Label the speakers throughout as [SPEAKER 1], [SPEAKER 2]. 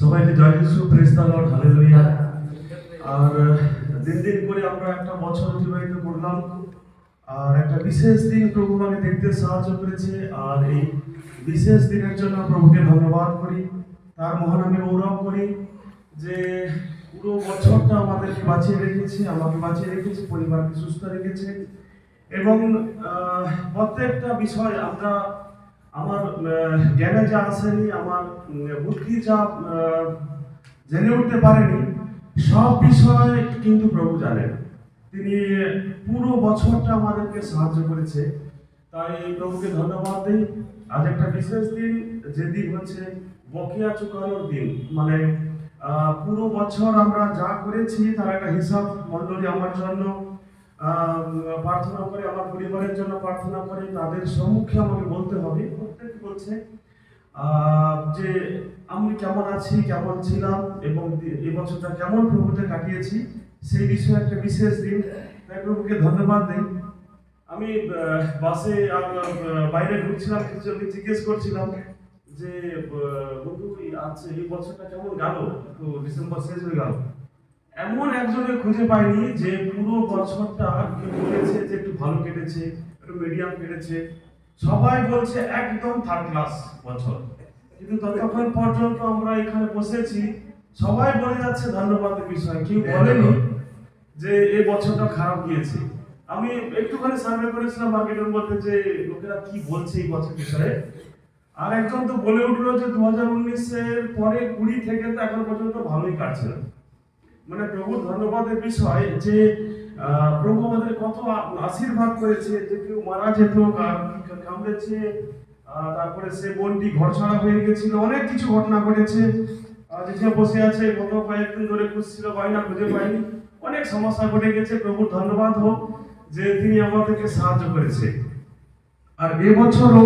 [SPEAKER 1] সবাইকে জয় Jishu praise the lord, hallelujah. আর দিন দিন করে আমরা একটা বছর অতিবাহিত করলাম। আর একটা বিশেষ দিন প্রভু আমাকে দেখতে সাহায্য করেছে। আর এই বিশেষ দিনের জন্য প্রভুকে ধন্যবাদ করি। তার মহান আমি গৌরব করি যে পুরো বছরটা আমাদেরকে বাঁচিয়ে রেখেছে, আমাকে বাঁচিয়ে রেখেছে, পরিবারকে সুস্থ রেখেছে। এবং প্রত্যেকটা বিষয় আমরা আমার জ্ঞানে যা আসেনি, আমার বুদ্ধি যা জেনে উঠতে পারেনি, সব বিষয় কিন্তু প্রভু জানেন। তিনি পুরো বছরটা আমাদেরকে সাহায্য করেছে। তাই প্রভুকে ধন্যবাদ দিই। আজ একটা বিশেষ দিন, যে দিন হচ্ছে বকেয়া চুকানোর দিন। মানে পুরো বছর আমরা যা করেছি, তার একটা হিসাব মন্ডলী আমার জন্য প্রার্থনা করে, আমার পরিবারের জন্য প্রার্থনা করে, তাদের সম্মুখে আমাকে বলতে হবে। আহ, যে আমি কেমন আছি কেমন ছিলাম এবং দি- এই বছরটা কেমন প্রভুতে কাটিয়েছি সেই বিষয়ে একটা বিশেষ দিন। তাই প্রভুকে ধন্যবাদ দিই। আমি বাসে বাইরে ঘুরছিলাম কিছুজনকে জিজ্ঞেস করছিলাম যে বন্ধু এই এই বছরটা কেমন গেল? তো ডিসেম্বর শেষ হয়ে গেল। এমন একজনের খুঁজে পাইনি যে পুরো বছরটা বলেছে যে একটু ভালো কেটেছে একটু মিডিয়াম কেটেছে। সবাই বলছে একদম থার্ড ক্লাস বছর। কিন্তু ততক্ষণ পর্যন্ত আমরা এখানে বসেছি সবাই বলে যাচ্ছে ধন্যবাদের বিষয় কেউ বলেনি যে এই বছরটা খারাপ গিয়েছে। আমি একটুখানি সার্ভে করেছিলাম মার্কেটের মধ্যে যে লোকেরা কি বলছে এই বছর বিষয়ে। আর একজন তো বলে উঠল যে দু হাজার উনিশের পরে কুড়ি থেকে তো এখন পর্যন্ত ভালোই কাটছে। না মানে প্রভু ধন্যবাদের বিষয় যে প্রভু আমাদের কত আশীর্বাদ করেছে যে কেউ মারা যেত কামড়েছে তারপরে সে বোনটি ঘর ছাড়া হয়ে গেছিল, অনেক কিছু ঘটনা ঘটেছে। যে বসে আছে, গত কয়েকদিন ধরে খুঁজছিল, গয়না খুঁজে পাইনি অনেক সমস্যা ঘটে গেছে, প্রভুর ধন্যবাদ হোক যে তিনি আমাদেরকে সাহায্য করেছে। আর এবছরও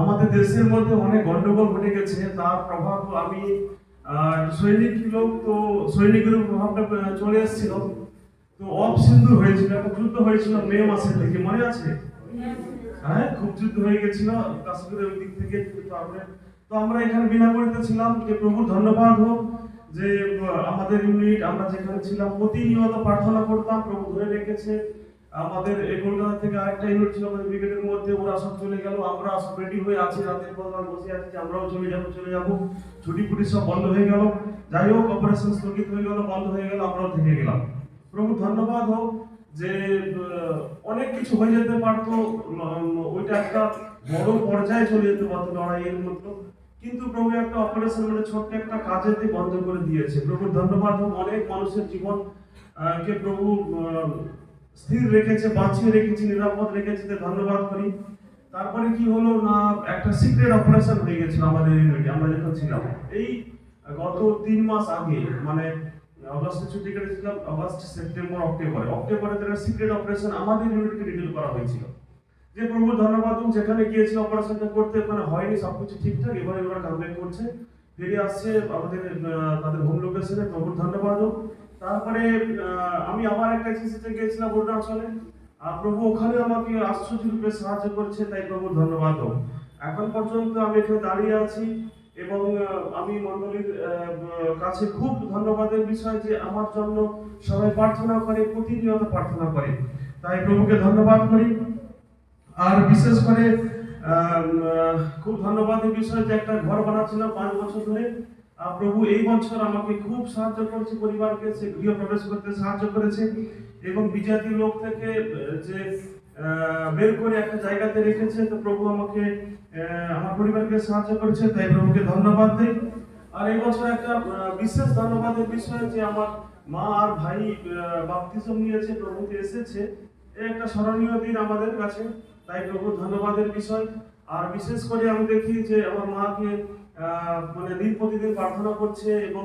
[SPEAKER 1] আমাদের দেশের মধ্যে অনেক গন্ডগোল ঘটে গেছে, তার প্রভাব আমি সৈনিক লোক তো সৈনিকের প্রভাবটা চলে এসেছিল। তো অফ সিন্ধু হয়েছিল একটা যুদ্ধ হয়েছিল মে মাসের দিকে, মনে আছে? হ্যাঁ খুব যুদ্ধ হয়ে গেছিল কাশ্মীরের ওই দিক থেকে তারপরে তো আমরা এখানে বিনাগরিতে ছিলাম, যে প্রভুর ধন্যবাদ হোক, যে আমাদের ইউনিট আমরা যেখানে ছিলাম, প্রতিনিয়ত প্রার্থনা করতাম, প্রভু ধরে রেখেছে। আমাদের কলকাতা থেকে আরেকটা ইউনিট ছিল আমাদের ব্রিগেডের মধ্যে, ওরা সব চলে গেল, আমরা সব রেডি হয়ে আছি, রাতের পর বসে আছি, আমরাও চলে যাব চলে যাব। ছুটি ফুটি সব বন্ধ হয়ে গেল। যাই হোক অপারেশন স্থগিত হয়ে গেল, বন্ধ হয়ে গেল, আমরাও থেকে গেলাম। প্রভু ধন্যবাদ হোক যে অনেক কিছু হয়ে যেতে পারতো ওইটা একটা বড় পর্যায়ে চলে যেতে পারতো লড়াইয়ের মতো কিন্তু প্রভু একটা অপারেশন মানে ছোট্ট একটা কাজেতে বন্ধ করে দিয়েছে। প্রভুর ধন্যবাদ হোক, অনেক মানুষের জীবন কে প্রভু স্থির রেখেছে, বাঁচিয়ে রেখেছে, নিরাপদ রেখেছে ধন্যবাদ করি। তারপরে কি হলো না, একটা সিক্রেট অপারেশন হয়ে গেছিল আমাদের আমরা যখন ছিলাম। এই গত তিন মাস আগে মানে অগস্টে ছুটি কেটেছিলাম অগস্ট সেপ্টেম্বর অক্টোবরে অক্টোবরে একটা সিক্রেট অপারেশন আমাদের ইউনিটকে ডিটেল করা হয়েছিল। যে প্রভু ধন্যবাদ যেখানে গিয়েছিল অপারেশনটা করতে, ওখানে হয়নি, সবকিছু ঠিকঠাক, এবারে ওরা কামব্যাক করছে। ফিরে আসছে আমাদের তাদের হোম লোকেশনে প্রভুর ধন্যবাদ। তারপরে আমি আবার একটা চিঠিতে গিয়েছিলাম অরুণাচলে আর প্রভু ওখানে আমাকে আশ্চর্য রূপে সাহায্য করছে, তাই প্রভুর ধন্যবাদ এখন পর্যন্ত আমি এখানে দাঁড়িয়ে আছি। এবং আমি মন্ডলীর কাছে খুব ধন্যবাদের বিষয় যে আমার জন্য সবাই প্রার্থনা করে, প্রতিনিয়ত প্রার্থনা করে। তাই প্রভুকে ধন্যবাদ করি। আর বিশেষ করে খুব ধন্যবাদের বিষয় যে একটা ঘর বানাচ্ছিলাম পাঁচ বছর ধরে। আর প্রভু এই বছর আমাকে খুব সাহায্য করেছে পরিবারকে, সে গৃহ প্রবেশ করতে সাহায্য করেছে। এবং বিজাতি লোক থেকে যে বের করে একটা জায়গাতে রেখেছে। তো প্রভু আমাকে আমার পরিবারকে সাহায্য করেছে। তাই প্রভুকে ধন্যবাদ দিই। আর এই বছর একটা বিশেষ ধন্যবাদের বিষয় যে আমার মা আর ভাই বাপতিজম নিয়েছে প্রভুতে এসেছে। একটা স্মরণীয় দিন আমাদের কাছে। তাই প্রভু, ধন্যবাদের বিষয়। আর বিশেষ করে আমি দেখি যে আমার মাকে মানে দিন প্রতিদিন প্রার্থনা করছে এবং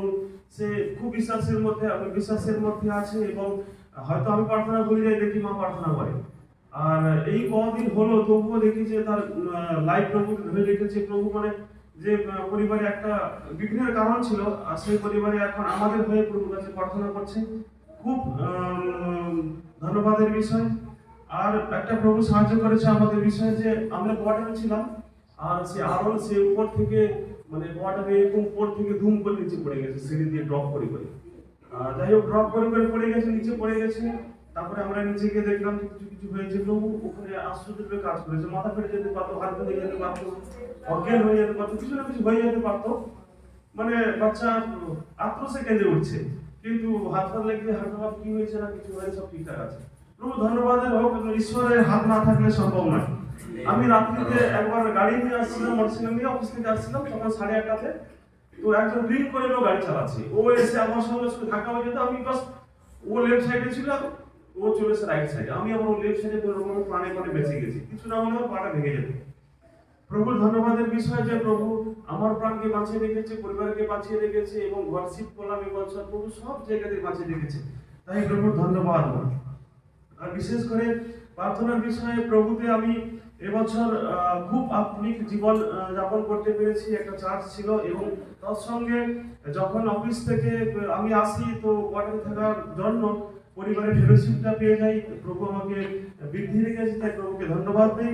[SPEAKER 1] সে খুব বিশ্বাসের মধ্যে, আমি বিশ্বাসের মধ্যে আছে এবং হয়তো আমি প্রার্থনা করি যাই দেখি মা প্রার্থনা করে। আর এই কদিন হলো তবুও দেখি যে তার লাইফ প্রভু ধরে রেখেছে। প্রভু মানে যে পরিবারে একটা বিঘ্নের কারণ ছিল, আর সেই পরিবারে এখন আমাদের হয়ে প্রভুর কাছে প্রার্থনা করছে। খুব ধন্যবাদের বিষয়। আর একটা প্রভু সাহায্য করেছে আমাদের বিষয়ে যে আমরা কোয়ার্টারে ছিলাম, আর সে আরও সে উপর থেকে মানে ওয়াটারে এরকম উপর থেকে ধুম করে নিচে পড়ে গেছে, সিঁড়ি দিয়ে ড্রপ করে করে। যাই হোক ড্রপ করে করে পড়ে গেছে, নিচে পড়ে গেছে। তারপরে আমরা নিচে গিয়ে দেখলাম কিছু কিছু হয়েছে প্রভু ওখানে আশ্চর্য কাজ করেছে মাথা ফেটে যেতে পারতো, হাত ফেটে যেতে পারতো, অজ্ঞান হয়ে যেতে পারতো, কিছু না কিছু হয়ে যেতে পারতো। মানে বাচ্চা আত্ম কেঁদে উঠছে, কিন্তু হাত পা লেগে হাত পা কি হয়েছে না কিছু হয়েছে সব ঠিকঠাক আছে। প্রভু ধন্যবাদের হোক ঈশ্বরের হাত না থাকলে সম্ভব নয়। আমি রাত্রিতে একবার গাড়ি নিয়ে আসছিলাম মোটরসাইকেল নিয়ে অফিস থেকে আসছিলাম তখন সাড়ে আটটাতে। তো একজন ড্রিঙ্ক করে গাড়ি চালাচ্ছে। ও এসে আমার সঙ্গে ধাক্কা হয়ে যেত আমি বাস ও লেফট সাইডে ছিল। ও চলে এসে রাইট সাইডে আমি আবার ও লেফট সাইডে কোনো রকম প্রাণে প্রাণে বেঁচে গেছি। কিছু না হলেও পাটা ভেঙে যেত। প্রভুর ধন্যবাদের বিষয় যে প্রভু, আমার প্রাণকে বাঁচিয়ে রেখেছে, পরিবারকে বাঁচিয়ে রেখেছে এবং ওয়ার্কশিপ করলাম, এবছর প্রভু সব জায়গাতে বাঁচিয়ে রেখেছে। তাই প্রভুর ধন্যবাদ আর বিশেষ করে প্রার্থনার বিষয়ে প্রভুতে আমি এবছর খুব আত্মিক জীবন যাপন করতে পেরেছি। একটা চার্চ ছিল এবং তার সঙ্গে যখন অফিস থেকে আমি আসি, তো কোয়ার্টারে থাকার জন্য পরিবারের ফেলোশিপটা পেয়ে যাই, প্রভু আমাকে বৃদ্ধি রেখেছে, তাই প্রভুকে ধন্যবাদ দিই।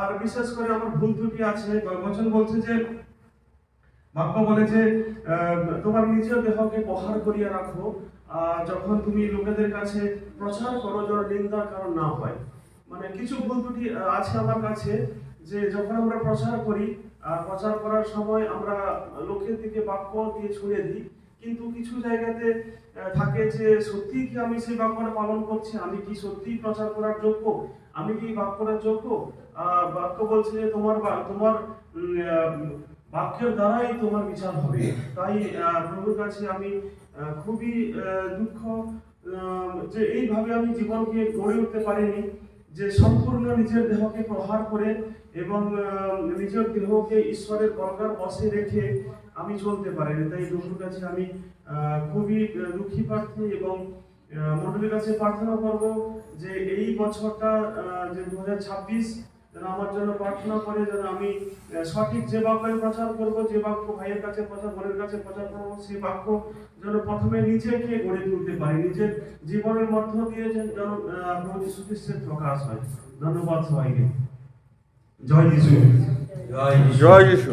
[SPEAKER 1] আর বিশেষ করে আমার ভুল ত্রুটি আছে বচন বলছে যে বাক্য বলে যে তোমার নিজের দেহকে প্রহার করিয়া রাখো যখন তুমি লোকেদের কাছে প্রচার করো, যেন নিন্দার কারণ না হয়। মানে কিছু ভুল ত্রুটি আছে আমার কাছে, যে যখন আমরা প্রচার করি প্রচার করার সময় আমরা লোকের দিকে বাক্য দিয়ে ছুড়ে দিই কিন্তু কিছু জায়গাতে থাকে যে সত্যি কি আমি সেই বাক্যটা পালন করছি? আমি কি সত্যি প্রচার করার যোগ্য? আমি কি বাক্যটার যোগ্য? বাক্য বলছে যে তোমার তোমার বাক্যের দ্বারাই তোমার বিচার হবে। তাই প্রভুর কাছে আমি খুবই দুঃখ যে এইভাবে আমি জীবনকে গড়ে উঠতে পারিনি, যে সম্পূর্ণ নিজের দেহকে প্রহার করে এবং নিজের দেহকে ঈশ্বরের দরকার বসে রেখে আমি চলতে পারিনি তাই প্রভুর কাছে আমি আহ, খুবই দুঃখী প্রার্থী এবং আহ, মণ্ডলীর কাছে প্রার্থনা করব যে এই বছরটা যে দু হাজার ছাব্বিশ যেন আমার জন্য প্রার্থনা করে যেন আমি সঠিক যে বাক্যের প্রচার করব যে বাক্য ভাইয়ের কাছে প্রচার বোনের কাছে প্রচার করব সেই বাক্য যেন প্রথমে নিজেকে গড়ে তুলতে পারি নিজের জীবনের মধ্য দিয়ে যেন প্রভু যীশু খ্রিস্টের প্রকাশ হয়। ধন্যবাদ সবাইকে। জয় যিশু।
[SPEAKER 2] জয় যিশু।